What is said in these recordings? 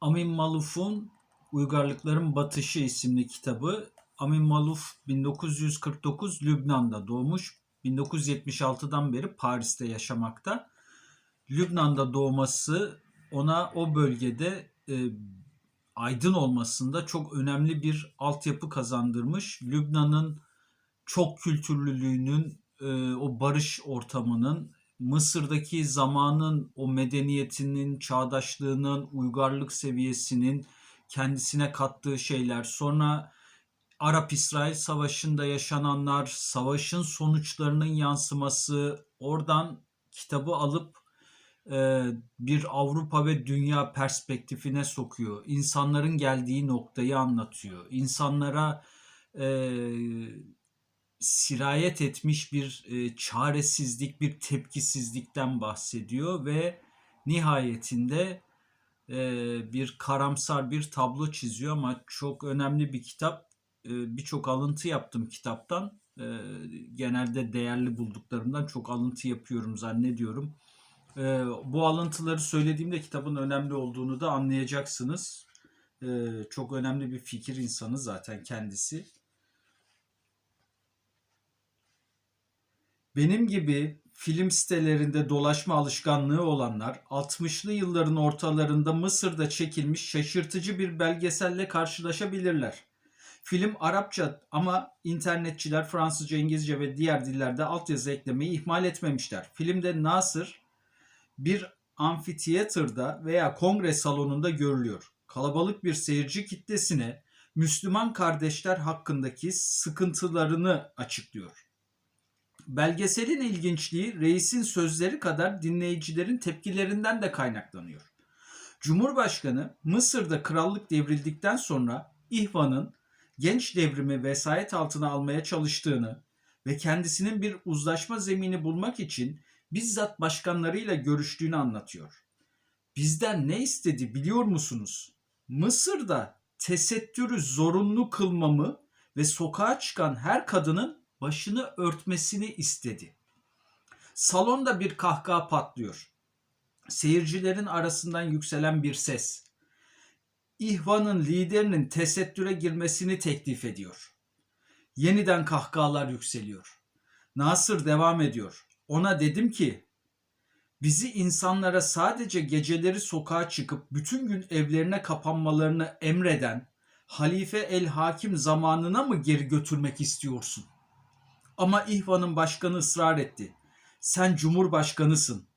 Amin Maluf'un Uygarlıkların Batışı isimli kitabı. Amin Maluf 1949 Lübnan'da doğmuş. 1976'dan beri Paris'te yaşamakta. Lübnan'da doğması ona o bölgede e, aydın olmasında çok önemli bir altyapı kazandırmış. Lübnan'ın çok kültürlülüğünün, e, o barış ortamının, Mısır'daki zamanın o medeniyetinin, çağdaşlığının, uygarlık seviyesinin kendisine kattığı şeyler. Sonra Arap-İsrail Savaşı'nda yaşananlar, savaşın sonuçlarının yansıması, oradan kitabı alıp e, bir Avrupa ve dünya perspektifine sokuyor. İnsanların geldiği noktayı anlatıyor. İnsanlara e, sirayet etmiş bir e, çaresizlik, bir tepkisizlikten bahsediyor ve nihayetinde e, bir karamsar bir tablo çiziyor ama çok önemli bir kitap. E, Birçok alıntı yaptım kitaptan. E, genelde değerli bulduklarımdan çok alıntı yapıyorum zannediyorum. E, bu alıntıları söylediğimde kitabın önemli olduğunu da anlayacaksınız. E, çok önemli bir fikir insanı zaten kendisi. Benim gibi film sitelerinde dolaşma alışkanlığı olanlar 60'lı yılların ortalarında Mısır'da çekilmiş şaşırtıcı bir belgeselle karşılaşabilirler. Film Arapça ama internetçiler Fransızca, İngilizce ve diğer dillerde altyazı eklemeyi ihmal etmemişler. Filmde Nasır bir amfiteyatrda veya kongre salonunda görülüyor. Kalabalık bir seyirci kitlesine Müslüman kardeşler hakkındaki sıkıntılarını açıklıyor. Belgeselin ilginçliği reisin sözleri kadar dinleyicilerin tepkilerinden de kaynaklanıyor. Cumhurbaşkanı Mısır'da krallık devrildikten sonra İhvan'ın genç devrimi vesayet altına almaya çalıştığını ve kendisinin bir uzlaşma zemini bulmak için bizzat başkanlarıyla görüştüğünü anlatıyor. Bizden ne istedi biliyor musunuz? Mısır'da tesettürü zorunlu kılmamı ve sokağa çıkan her kadının başını örtmesini istedi. Salonda bir kahkaha patlıyor. Seyircilerin arasından yükselen bir ses. İhvan'ın liderinin tesettüre girmesini teklif ediyor. Yeniden kahkahalar yükseliyor. Nasır devam ediyor. Ona dedim ki bizi insanlara sadece geceleri sokağa çıkıp bütün gün evlerine kapanmalarını emreden Halife el Hakim zamanına mı geri götürmek istiyorsun? Ama İhvan'ın başkanı ısrar etti. Sen cumhurbaşkanısın.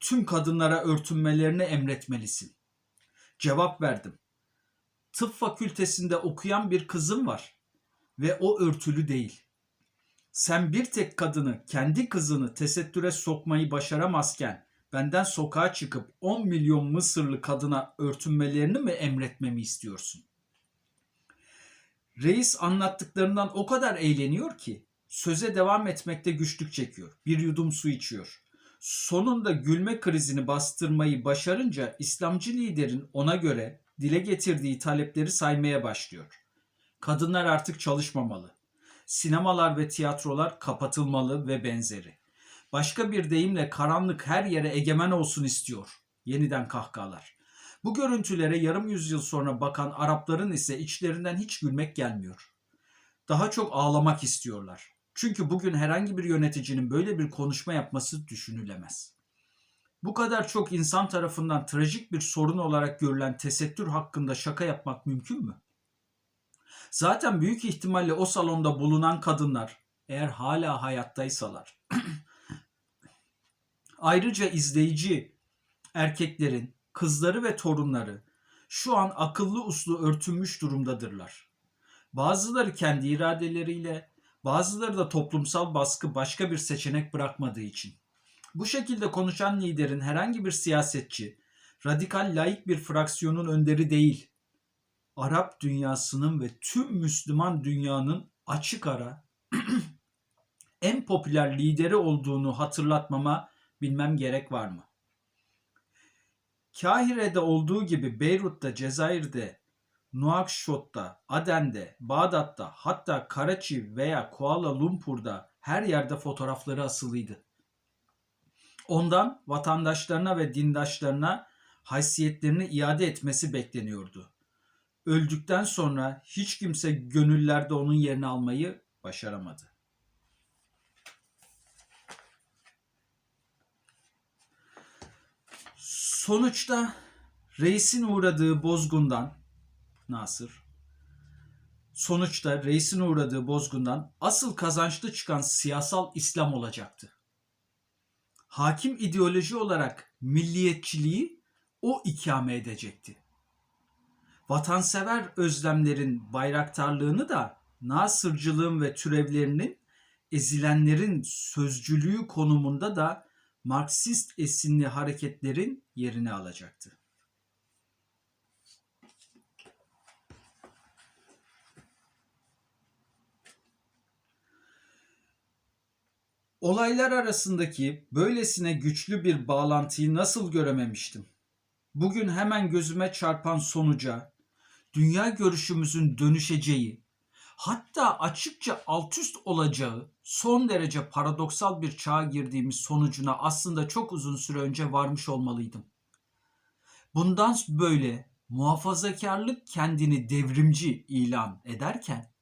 Tüm kadınlara örtünmelerini emretmelisin. Cevap verdim. Tıp fakültesinde okuyan bir kızım var ve o örtülü değil. Sen bir tek kadını, kendi kızını tesettüre sokmayı başaramazken benden sokağa çıkıp 10 milyon Mısırlı kadına örtünmelerini mi emretmemi istiyorsun? Reis anlattıklarından o kadar eğleniyor ki söze devam etmekte güçlük çekiyor. Bir yudum su içiyor. Sonunda gülme krizini bastırmayı başarınca İslamcı liderin ona göre dile getirdiği talepleri saymaya başlıyor. Kadınlar artık çalışmamalı. Sinemalar ve tiyatrolar kapatılmalı ve benzeri. Başka bir deyimle karanlık her yere egemen olsun istiyor. Yeniden kahkahalar. Bu görüntülere yarım yüzyıl sonra bakan Arapların ise içlerinden hiç gülmek gelmiyor. Daha çok ağlamak istiyorlar. Çünkü bugün herhangi bir yöneticinin böyle bir konuşma yapması düşünülemez. Bu kadar çok insan tarafından trajik bir sorun olarak görülen tesettür hakkında şaka yapmak mümkün mü? Zaten büyük ihtimalle o salonda bulunan kadınlar eğer hala hayattaysalar ayrıca izleyici erkeklerin kızları ve torunları şu an akıllı uslu örtünmüş durumdadırlar. Bazıları kendi iradeleriyle, bazıları da toplumsal baskı başka bir seçenek bırakmadığı için. Bu şekilde konuşan liderin herhangi bir siyasetçi, radikal laik bir fraksiyonun önderi değil, Arap dünyasının ve tüm Müslüman dünyanın açık ara en popüler lideri olduğunu hatırlatmama bilmem gerek var mı? Kahire'de olduğu gibi Beyrut'ta, Cezayir'de, Nuakşot'ta, Aden'de, Bağdat'ta hatta Karaçi veya Kuala Lumpur'da her yerde fotoğrafları asılıydı. Ondan vatandaşlarına ve dindaşlarına haysiyetlerini iade etmesi bekleniyordu. Öldükten sonra hiç kimse gönüllerde onun yerini almayı başaramadı. Sonuçta reisin uğradığı bozgundan Nasır sonuçta reisin uğradığı bozgundan asıl kazançlı çıkan siyasal İslam olacaktı. Hakim ideoloji olarak milliyetçiliği o ikame edecekti. Vatansever özlemlerin bayraktarlığını da Nasırcılığın ve türevlerinin ezilenlerin sözcülüğü konumunda da Marksist esinli hareketlerin yerini alacaktı. Olaylar arasındaki böylesine güçlü bir bağlantıyı nasıl görememiştim? Bugün hemen gözüme çarpan sonuca, dünya görüşümüzün dönüşeceği, hatta açıkça altüst olacağı son derece paradoksal bir çağa girdiğimiz sonucuna aslında çok uzun süre önce varmış olmalıydım. Bundan böyle muhafazakarlık kendini devrimci ilan ederken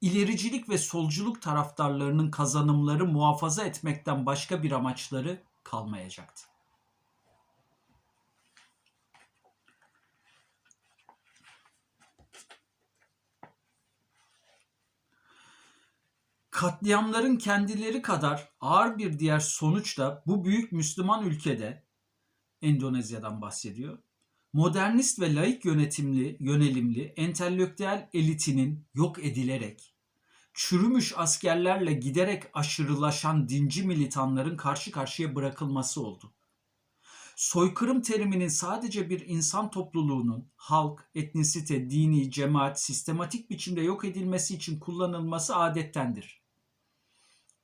ilericilik ve solculuk taraftarlarının kazanımları muhafaza etmekten başka bir amaçları kalmayacaktı. Katliamların kendileri kadar ağır bir diğer sonuç da bu büyük Müslüman ülkede Endonezya'dan bahsediyor. Modernist ve laik yönetimli, yönelimli entelektüel elitinin yok edilerek çürümüş askerlerle giderek aşırılaşan dinci militanların karşı karşıya bırakılması oldu. Soykırım teriminin sadece bir insan topluluğunun halk, etnisite, dini, cemaat sistematik biçimde yok edilmesi için kullanılması adettendir.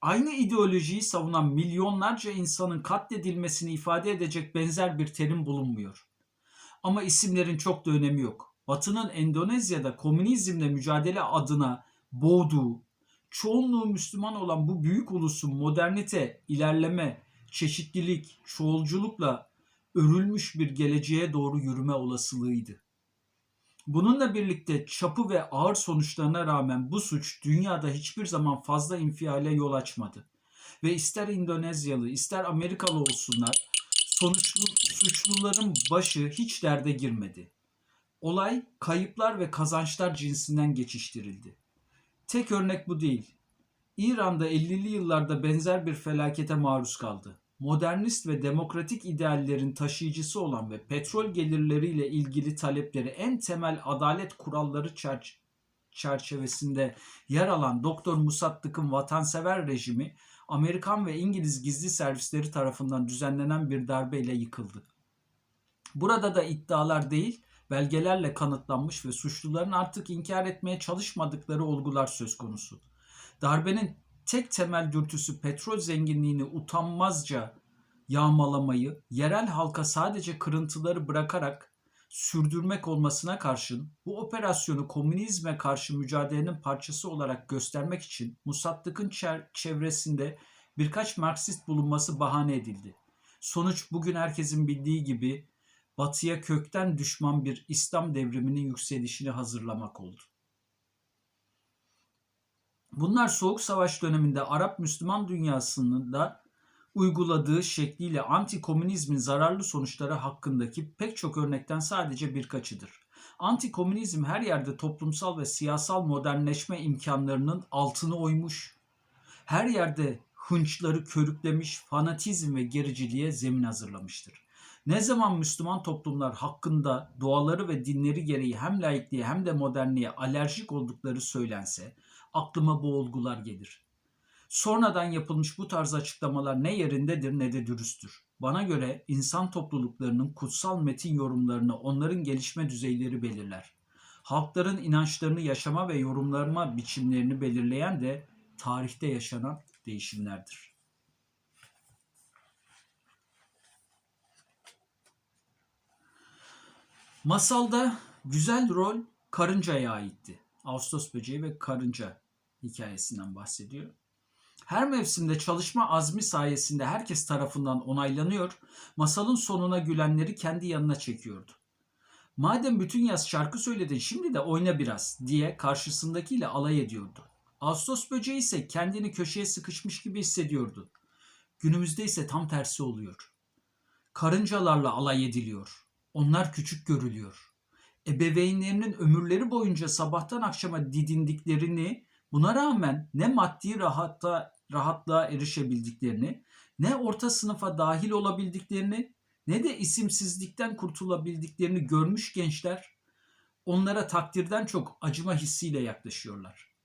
Aynı ideolojiyi savunan milyonlarca insanın katledilmesini ifade edecek benzer bir terim bulunmuyor. Ama isimlerin çok da önemi yok. Batı'nın Endonezya'da komünizmle mücadele adına boğduğu, çoğunluğu Müslüman olan bu büyük ulusun modernite, ilerleme, çeşitlilik, çoğulculukla örülmüş bir geleceğe doğru yürüme olasılığıydı. Bununla birlikte çapı ve ağır sonuçlarına rağmen bu suç dünyada hiçbir zaman fazla infiale yol açmadı. Ve ister İndonezyalı ister Amerikalı olsunlar sonuçlu, suçluların başı hiç derde girmedi. Olay kayıplar ve kazançlar cinsinden geçiştirildi. Tek örnek bu değil. İran'da 50'li yıllarda benzer bir felakete maruz kaldı. Modernist ve demokratik ideallerin taşıyıcısı olan ve petrol gelirleriyle ilgili talepleri en temel adalet kuralları çer çerçevesinde yer alan Doktor Musaddık'ın vatansever rejimi Amerikan ve İngiliz gizli servisleri tarafından düzenlenen bir darbeyle yıkıldı. Burada da iddialar değil, belgelerle kanıtlanmış ve suçluların artık inkar etmeye çalışmadıkları olgular söz konusu. Darbenin tek temel dürtüsü petrol zenginliğini utanmazca yağmalamayı, yerel halka sadece kırıntıları bırakarak sürdürmek olmasına karşın bu operasyonu komünizme karşı mücadelenin parçası olarak göstermek için Musaddık'ın çevresinde birkaç Marksist bulunması bahane edildi. Sonuç bugün herkesin bildiği gibi batıya kökten düşman bir İslam devriminin yükselişini hazırlamak oldu. Bunlar Soğuk Savaş döneminde Arap Müslüman dünyasının da uyguladığı şekliyle anti-komünizmin zararlı sonuçları hakkındaki pek çok örnekten sadece birkaçıdır. Anti-komünizm her yerde toplumsal ve siyasal modernleşme imkanlarının altını oymuş, her yerde hınçları körüklemiş, fanatizm ve gericiliğe zemin hazırlamıştır. Ne zaman Müslüman toplumlar hakkında doğaları ve dinleri gereği hem laikliğe hem de modernliğe alerjik oldukları söylense aklıma bu olgular gelir. Sonradan yapılmış bu tarz açıklamalar ne yerindedir ne de dürüsttür. Bana göre insan topluluklarının kutsal metin yorumlarını onların gelişme düzeyleri belirler. Halkların inançlarını yaşama ve yorumlama biçimlerini belirleyen de tarihte yaşanan değişimlerdir. Masalda güzel rol karıncaya aitti. Ağustos böceği ve karınca hikayesinden bahsediyor. Her mevsimde çalışma azmi sayesinde herkes tarafından onaylanıyor, masalın sonuna gülenleri kendi yanına çekiyordu. Madem bütün yaz şarkı söyledin şimdi de oyna biraz diye karşısındakiyle alay ediyordu. Ağustos böceği ise kendini köşeye sıkışmış gibi hissediyordu. Günümüzde ise tam tersi oluyor. Karıncalarla alay ediliyor. Onlar küçük görülüyor. Ebeveynlerinin ömürleri boyunca sabahtan akşama didindiklerini, buna rağmen ne maddi rahatta, rahatlığa erişebildiklerini, ne orta sınıfa dahil olabildiklerini, ne de isimsizlikten kurtulabildiklerini görmüş gençler, onlara takdirden çok acıma hissiyle yaklaşıyorlar.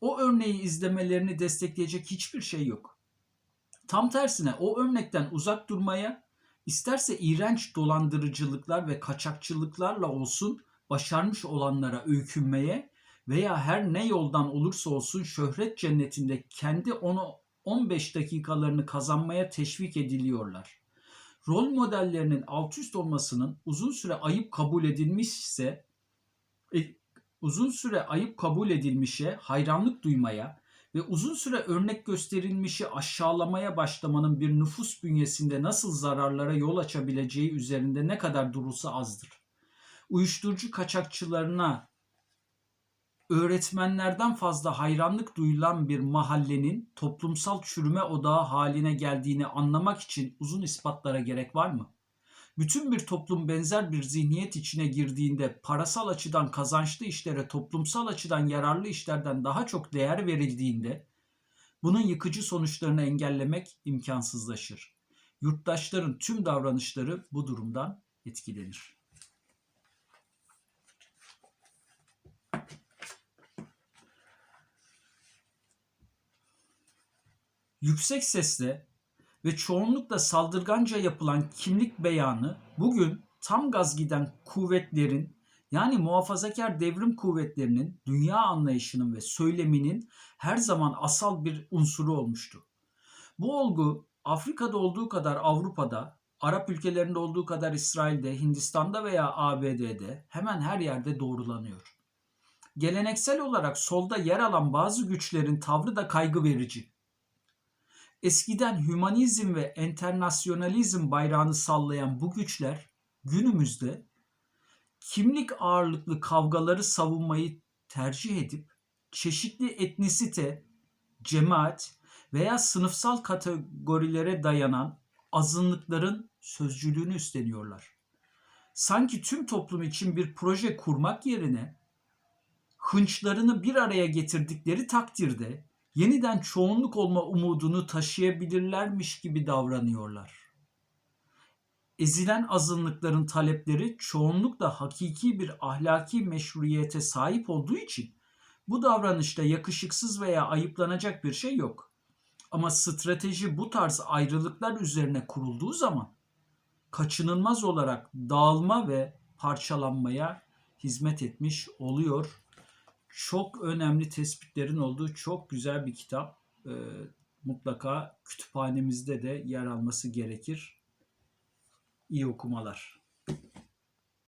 O örneği izlemelerini destekleyecek hiçbir şey yok. Tam tersine o örnekten uzak durmaya, isterse iğrenç dolandırıcılıklar ve kaçakçılıklarla olsun başarmış olanlara öykünmeye veya her ne yoldan olursa olsun şöhret cennetinde kendi onu 15 dakikalarını kazanmaya teşvik ediliyorlar. Rol modellerinin alt üst olmasının uzun süre ayıp kabul edilmişse e, uzun süre ayıp kabul edilmişe hayranlık duymaya ve uzun süre örnek gösterilmişi aşağılamaya başlamanın bir nüfus bünyesinde nasıl zararlara yol açabileceği üzerinde ne kadar durulsa azdır. Uyuşturucu kaçakçılarına öğretmenlerden fazla hayranlık duyulan bir mahallenin toplumsal çürüme odağı haline geldiğini anlamak için uzun ispatlara gerek var mı? Bütün bir toplum benzer bir zihniyet içine girdiğinde parasal açıdan kazançlı işlere toplumsal açıdan yararlı işlerden daha çok değer verildiğinde bunun yıkıcı sonuçlarını engellemek imkansızlaşır. Yurttaşların tüm davranışları bu durumdan etkilenir. Yüksek sesle ve çoğunlukla saldırganca yapılan kimlik beyanı bugün tam gaz giden kuvvetlerin yani muhafazakar devrim kuvvetlerinin dünya anlayışının ve söyleminin her zaman asal bir unsuru olmuştu. Bu olgu Afrika'da olduğu kadar Avrupa'da, Arap ülkelerinde olduğu kadar İsrail'de, Hindistan'da veya ABD'de hemen her yerde doğrulanıyor. Geleneksel olarak solda yer alan bazı güçlerin tavrı da kaygı verici. Eskiden hümanizm ve enternasyonalizm bayrağını sallayan bu güçler günümüzde kimlik ağırlıklı kavgaları savunmayı tercih edip çeşitli etnisite, cemaat veya sınıfsal kategorilere dayanan azınlıkların sözcülüğünü üstleniyorlar. Sanki tüm toplum için bir proje kurmak yerine hınçlarını bir araya getirdikleri takdirde yeniden çoğunluk olma umudunu taşıyabilirlermiş gibi davranıyorlar. Ezilen azınlıkların talepleri çoğunlukla hakiki bir ahlaki meşruiyete sahip olduğu için bu davranışta yakışıksız veya ayıplanacak bir şey yok. Ama strateji bu tarz ayrılıklar üzerine kurulduğu zaman kaçınılmaz olarak dağılma ve parçalanmaya hizmet etmiş oluyor çok önemli tespitlerin olduğu çok güzel bir kitap. E, mutlaka kütüphanemizde de yer alması gerekir. İyi okumalar.